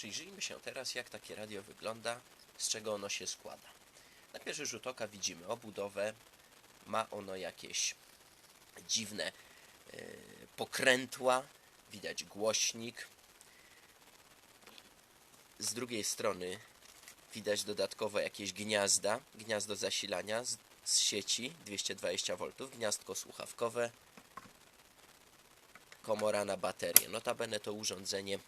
Przyjrzyjmy się teraz, jak takie radio wygląda, z czego ono się składa. Na pierwszy rzut oka widzimy obudowę, ma ono jakieś dziwne e, pokrętła, widać głośnik. Z drugiej strony widać dodatkowo jakieś gniazda, gniazdo zasilania z, z sieci 220 V, gniazdko słuchawkowe, komora na baterię. Notabene to urządzenie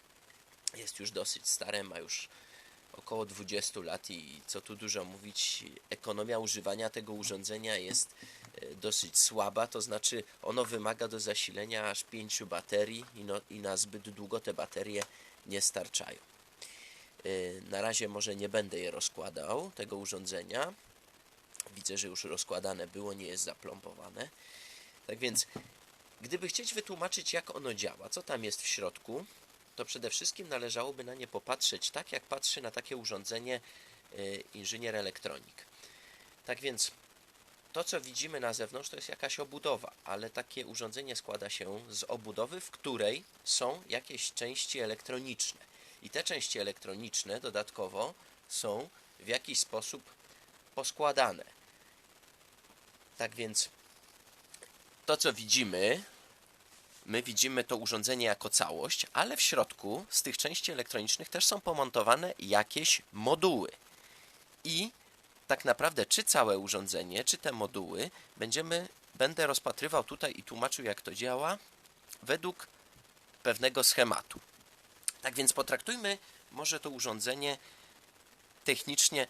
jest już dosyć stare, ma już około 20 lat i co tu dużo mówić, ekonomia używania tego urządzenia jest e, dosyć słaba, to znaczy ono wymaga do zasilenia aż 5 baterii i, no, i na zbyt długo te baterie nie starczają. E, Na razie może nie będę je rozkładał, tego urządzenia. Widzę, że już rozkładane było, nie jest zaplombowane. Tak więc, gdyby chcieć wytłumaczyć, jak ono działa, co tam jest w środku, to przede wszystkim należałoby na nie popatrzeć tak, jak patrzy na takie urządzenie y, inżynier elektronik. Tak więc to, co widzimy na zewnątrz, to jest jakaś obudowa, ale takie urządzenie składa się z obudowy, w której są jakieś części elektroniczne. I te części elektroniczne dodatkowo są w jakiś sposób poskładane. Tak więc to, co widzimy, my widzimy to urządzenie jako całość, ale w środku z tych części elektronicznych też są pomontowane jakieś moduły. I tak naprawdę, czy całe urządzenie, czy te moduły będziemy, będę rozpatrywał tutaj i tłumaczył, jak to działa, według pewnego schematu. Tak więc potraktujmy może to urządzenie technicznie,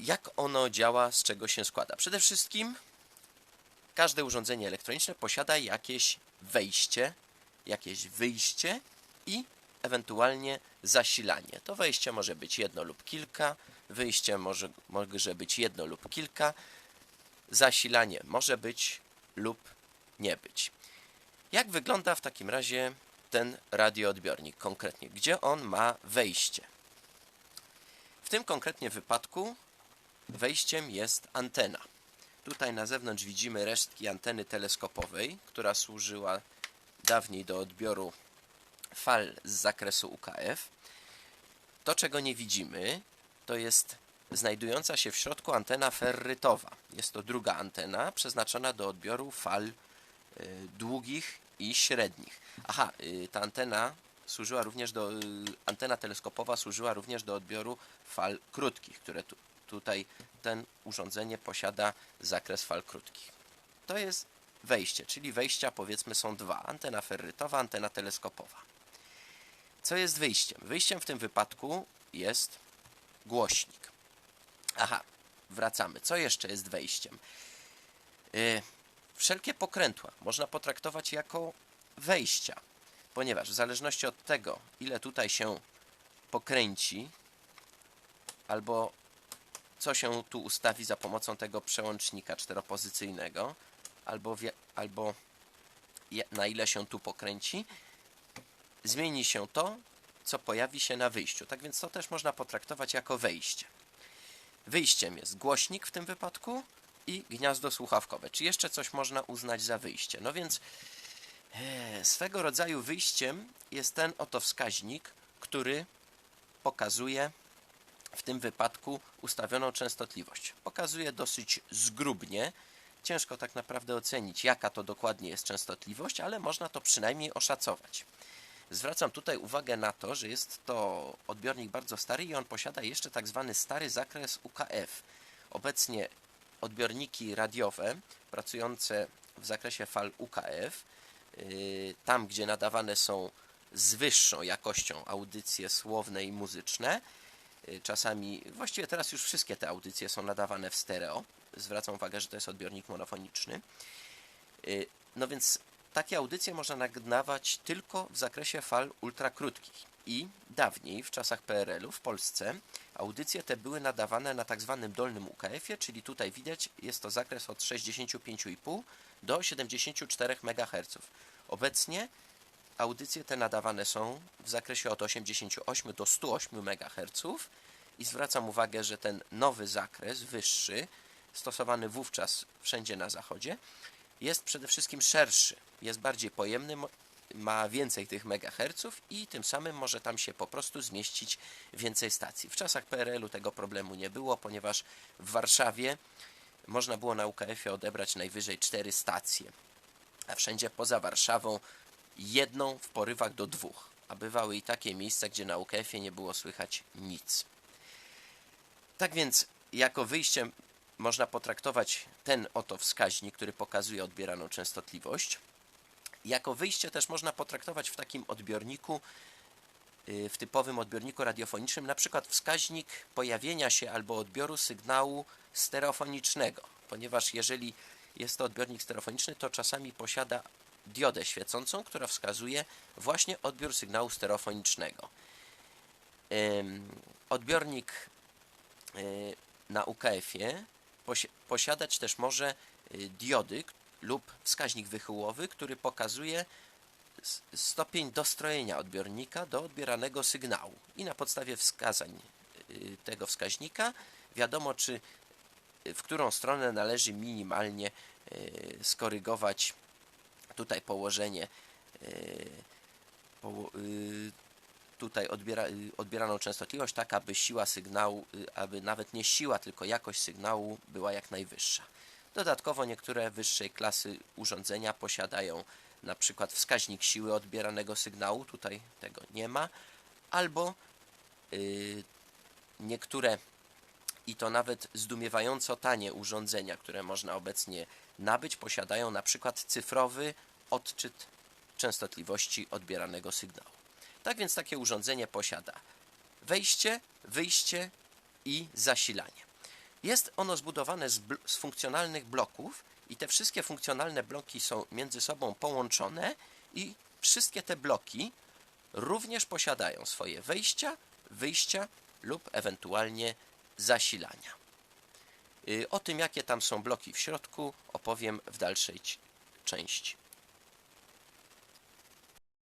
jak ono działa, z czego się składa. Przede wszystkim każde urządzenie elektroniczne posiada jakieś wejście, jakieś wyjście i ewentualnie zasilanie. To wejście może być jedno lub kilka, wyjście może, może być jedno lub kilka, zasilanie może być lub nie być. Jak wygląda w takim razie ten radioodbiornik konkretnie? Gdzie on ma wejście? W tym konkretnie wypadku wejściem jest antena. Tutaj na zewnątrz widzimy resztki anteny teleskopowej, która służyła dawniej do odbioru fal z zakresu UKF. To, czego nie widzimy, to jest znajdująca się w środku antena ferrytowa. Jest to druga antena przeznaczona do odbioru fal y, długich i średnich. Aha, y, ta antena służyła również do, y, antena teleskopowa służyła również do odbioru fal krótkich, które tu, tutaj ten urządzenie posiada zakres fal krótkich. To jest wejście, czyli wejścia powiedzmy są dwa, antena ferrytowa, antena teleskopowa. Co jest wyjściem? Wyjściem w tym wypadku jest głośnik. Aha, wracamy. Co jeszcze jest wejściem? Yy, wszelkie pokrętła można potraktować jako wejścia, ponieważ w zależności od tego, ile tutaj się pokręci, albo co się tu ustawi za pomocą tego przełącznika czteropozycyjnego, albo, albo na ile się tu pokręci, zmieni się to, co pojawi się na wyjściu. Tak więc to też można potraktować jako wejście. Wyjściem jest głośnik w tym wypadku i gniazdo słuchawkowe. Czy jeszcze coś można uznać za wyjście? No więc e, swego rodzaju wyjściem jest ten oto wskaźnik, który pokazuje w tym wypadku ustawioną częstotliwość. Pokazuje dosyć zgrubnie. Ciężko tak naprawdę ocenić, jaka to dokładnie jest częstotliwość, ale można to przynajmniej oszacować. Zwracam tutaj uwagę na to, że jest to odbiornik bardzo stary i on posiada jeszcze tak zwany stary zakres UKF. Obecnie odbiorniki radiowe pracujące w zakresie fal UKF, yy, tam gdzie nadawane są z wyższą jakością audycje słowne i muzyczne, czasami, właściwie teraz już wszystkie te audycje są nadawane w stereo. Zwracam uwagę, że to jest odbiornik monofoniczny. Yy, No więc takie audycje można nadawać tylko w zakresie fal ultrakrótkich. I dawniej, w czasach PRL-u w Polsce, audycje te były nadawane na tak zwanym dolnym UKF-ie, czyli tutaj widać, jest to zakres od 65,5 do 74 MHz. Obecnie audycje te nadawane są w zakresie od 88 do 108 MHz i zwracam uwagę, że ten nowy zakres, wyższy, stosowany wówczas wszędzie na zachodzie, jest przede wszystkim szerszy, jest bardziej pojemny ma więcej tych megaherców i tym samym może tam się po prostu zmieścić więcej stacji. W czasach PRL-u tego problemu nie było, ponieważ w Warszawie można było na UKF-ie odebrać najwyżej cztery stacje, a wszędzie poza Warszawą jedną w porywach do dwóch. A bywały i takie miejsca, gdzie na UKF-ie nie było słychać nic. Tak więc, jako wyjście można potraktować ten oto wskaźnik, który pokazuje odbieraną częstotliwość. Jako wyjście też można potraktować w takim odbiorniku, y, w typowym odbiorniku radiofonicznym, na przykład wskaźnik pojawienia się albo odbioru sygnału stereofonicznego, ponieważ jeżeli jest to odbiornik stereofoniczny, to czasami posiada diodę świecącą, która wskazuje właśnie odbiór sygnału stereofonicznego. Odbiornik y, na UKF-ie posi- posiadać też może y, diody lub wskaźnik wychyłowy, który pokazuje stopień dostrojenia odbiornika do odbieranego sygnału. I na podstawie wskazań y, tego wskaźnika wiadomo, czy w którą stronę należy minimalnie skorygować tutaj położenie poło- y, tutaj odbiera, y, odbieraną częstotliwość, tak aby siła sygnału, aby nawet nie siła, tylko jakość sygnału była jak najwyższa. Dodatkowo niektóre wyższej klasy urządzenia posiadają na przykład wskaźnik siły odbieranego sygnału, tutaj tego nie ma, albo niektóre i to nawet zdumiewająco tanie urządzenia, które można obecnie nabyć, posiadają na przykład cyfrowy odczyt częstotliwości odbieranego sygnału. Tak więc takie urządzenie posiada wejście, wyjście i zasilanie. Jest ono zbudowane z, z funkcjonalnych bloków i te wszystkie funkcjonalne bloki są między sobą połączone i wszystkie te bloki również posiadają swoje wejścia, wyjścia lub ewentualnie zasilania. Y, O tym, jakie tam są bloki w środku, opowiem w dalszej ci- części.